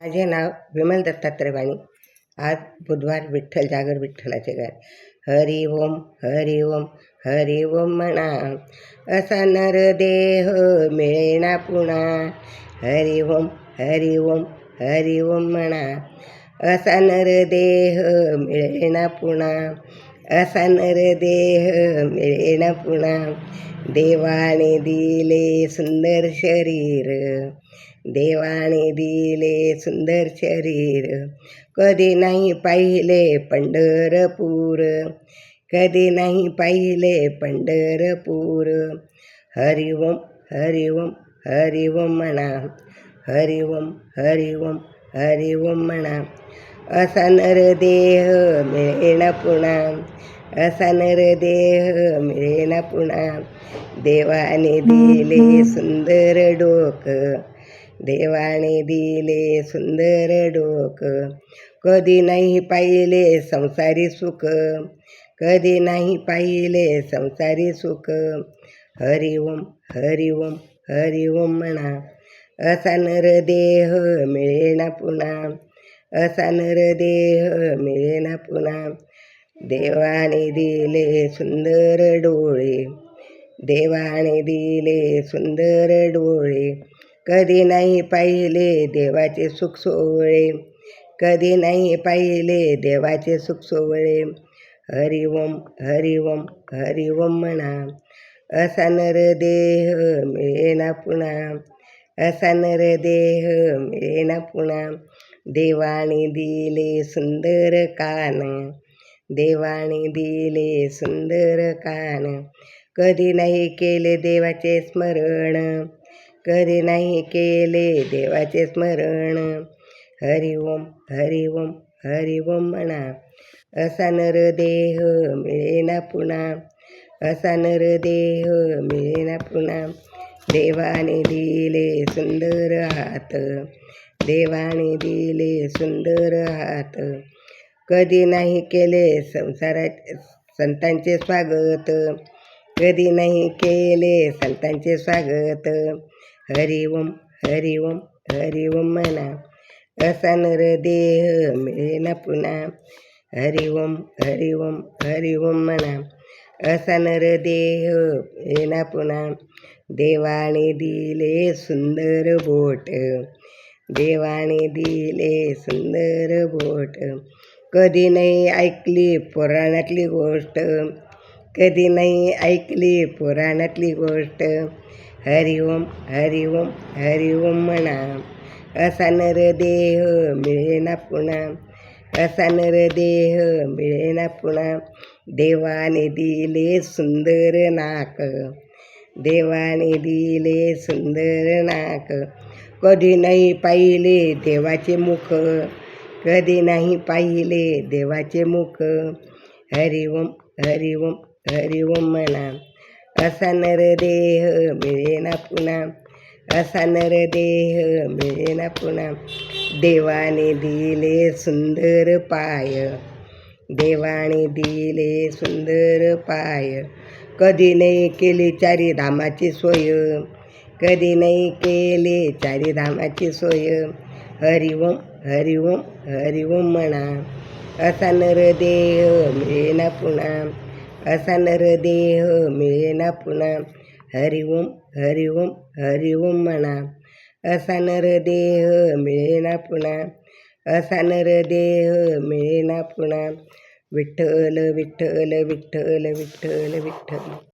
माझे नाव विमल दत्तात्रय वाणी आज बुधवार विठ्ठल जागर विठ्ठलाचे गाय हरी ओम हरी ओम हरी ओम म्हणा. असा नर देह मिळेना पुणा. हरी ओम हरी ओम हरी ओम म्हणा. असा नर देह मिळेना पुणा. असा नर देह मिळेना पुणा. देवाने दिले सुंदर शरीर. देवाने दिले सुंदर शरीर. कधी नाही पाहिले पंढरपूर कधी नाही पाहिले पंढरपूर. हरिओम हरिओम हरिओम म्हणा हरिओम हरिओम हरिओम म्हणा. असा नरदेह मिळेना पुन्हा असा नरदेह मिळेना पुन्हा देवाने दिले सुंदर डोक देवाने दिले सुंदर डोक. कधी नाही पाहिले संसारी सुख. कधी नाही पाहिले संसारी सुख. हरिओम हरिओम हरिओम म्हणा. असा नरदेह मिळेना पुन्हा. असा नरदेह मिळेना पुन्हा. देवाने दिले सुंदर डोळे. देवाने दिले सुंदर डोळे. कधी नाही पाहिले देवाचे सुख सोवळे कधी नाही पाहिले देवाचे सुख सोवळे हरिओम हरिओम हरिओम म्हणा. असा नरदेह मिळेना पुन्हा असा नरदेह मिळेना पुन्हा देवाने दिले सुंदर कान. देवाने दिले सुंदर कान. कधी नाही केले देवाचे स्मरण. कधी नाही केले देवाचे स्मरण. हरिओम हरिओम हरिओम म्हणा. असा नरदेह मिळेना पुन्हा असा नरदेह मिळेना पुन्हा देवाने दिले सुंदर हात. देवाने दिले सुंदर हात. कधी नाही केले संसारात संतांचे स्वागत. कधी नाही केले संतांचे स्वागत. हरी ओम हरी ओम हरी ओम म्हणा असा नरदेह मिळेना पुन्हा हरी ओम हरी ओम हरी ओम म्हणा असा नरदेह मिळेना पुन्हा देवाने दिले सुंदर बोट। देवाने दिले सुंदर बोट। कधी नाही ऐकली पुराणातली गोष्ट। कधी नाही ऐकली पुराणातली गोष्ट। हरिओम हरी ओम म्हणा असा नरदेह मिळेना पुन्हा असा नरदेह मिळेना पुन्हा देवाने दिले सुंदर नाक। देवाने दिले सुंदर नाक। कधी नाही पाहिले देवाचे मुख। कधी नाही पाहिले देवाचे मुख। हरिओम हरिओम हरिओम म्हणा असा देह मिळेना पुन्हा असा देह मिळेना पुन्हा देवाने दिले सुंदर पाय देवाने दिले सुंदर पाय। कधी नाही केली चारी धामाची सोय कधी नाही केले चारी धामाची सोय। हरिओम हरिओम हरिओम म्हणा असा नरदेह मिळेना पुन्हा असा नरदेह मिळेना पुन्हा हरिओम हरिओम हरिओम म्हणा असा नरदेह मिळेना पुन्हा असा नरदेह मिळेना पुन्हा विठ्ठल विठ्ठल विठ्ठल विठ्ठल विठ्ठल